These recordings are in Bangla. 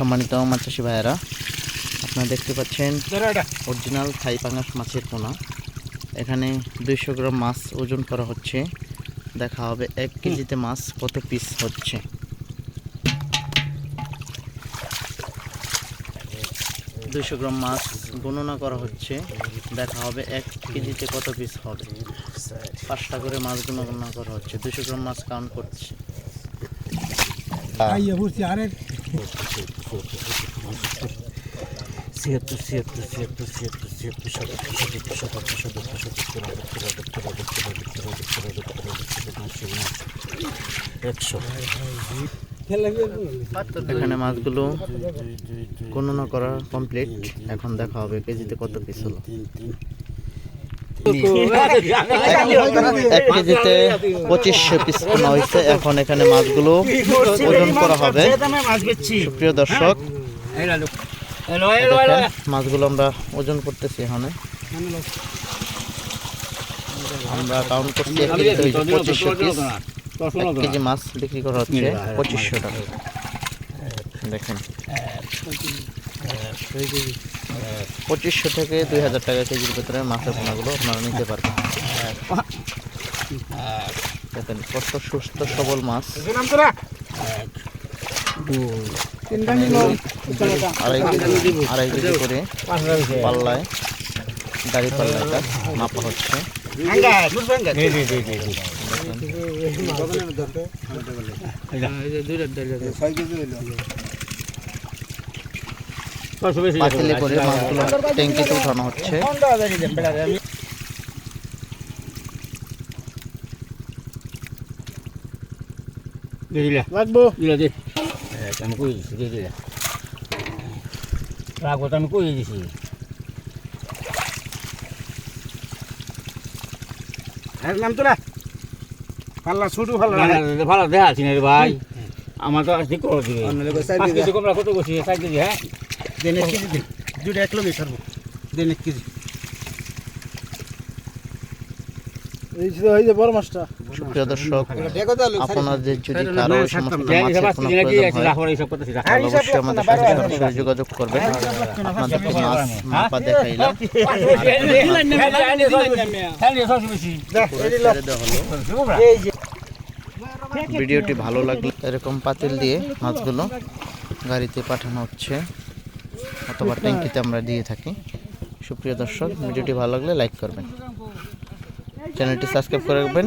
সম্মানিত মাছ চাষি ভাইয়েরা আপনারা দেখতে পাচ্ছেন অরিজিনাল থাই পাঙাশ মাছের পোনা। এখানে দুইশো গ্রাম মাছ ওজন করা হচ্ছে। দেখা হবে এক কেজিতে মাছ কত পিস হচ্ছে। দুইশো গ্রাম মাছ গণনা করা হচ্ছে। দেখা হবে এক কেজিতে কত পিস হবে। পাঁচটা করে মাছ গণনা করা হচ্ছে। দুইশো গ্রাম মাছ কাউন্ট করছে। ছিয়াত্তর ছিয়াত্তর ছিয়াত্তর ছিয়াত্তর ছিয়াত্তর সাতাত্তর এখানে মাছগুলো গণনা করা কমপ্লিট এখন দেখা হবে কেজিতে কত পিস হলো এক কেজিতে পঁচিশশো পিস কেনা হয়েছে এখন এখানে মাছগুলো ওজন করা হবে প্রিয় দর্শক মাছগুলো আমরা ওজন করতেছি এখানে আমরা কাউন্ট করছি এক কেজিতে পঁচিশশো পিস এক কেজি মাছ বিক্রি করা হচ্ছে পঁচিশশো টাকা। দেখেন। পঁচিশশো থেকে দুই হাজার টাকা কেজির ভিতরে মাছের পোনাগুলো আপনারা নিতে পারবেন। দেখেন, কত সুস্থ, সবল মাছ। আড়াই কেজি আড়াই কেজি করে পাল্লায় গাড়ি পাল্লাটা মাপা হচ্ছে। পাতিলে করে মাছগুলো ট্যাঙ্কিতে উঠানো হচ্ছে। লাগবো। দিলা দে। আমি কই দিছি দিয়ে দিলা রাখব তো আমি কই দিছি। নাম তোরা পাল্লা ছোট ভালো দেখা আছি না রে ভাই। আমার তো আসতে করে দিবে কত কেজি হ্যাঁ। দেন এক কেজি দিন। দুইটা এক লোকে ছাড়বো। দেন এক কেজি। আপনাদের যদি যোগাযোগ ভিডিওটি ভালো লাগলে এরকম পাতিল দিয়ে মাছগুলো গাড়িতে পাঠানো হচ্ছে। অথবা ট্যাঙ্কিতে আমরা দিয়ে থাকি। সুপ্রিয় দর্শক, ভিডিওটি ভালো লাগলে লাইক করবেন। চ্যানেলটি সাবস্ক্রাইব করে রাখবেন।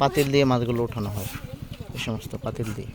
পাতিল দিয়ে মাছগুলো ওঠানো হয়। এই সমস্ত পাতিল দিয়ে।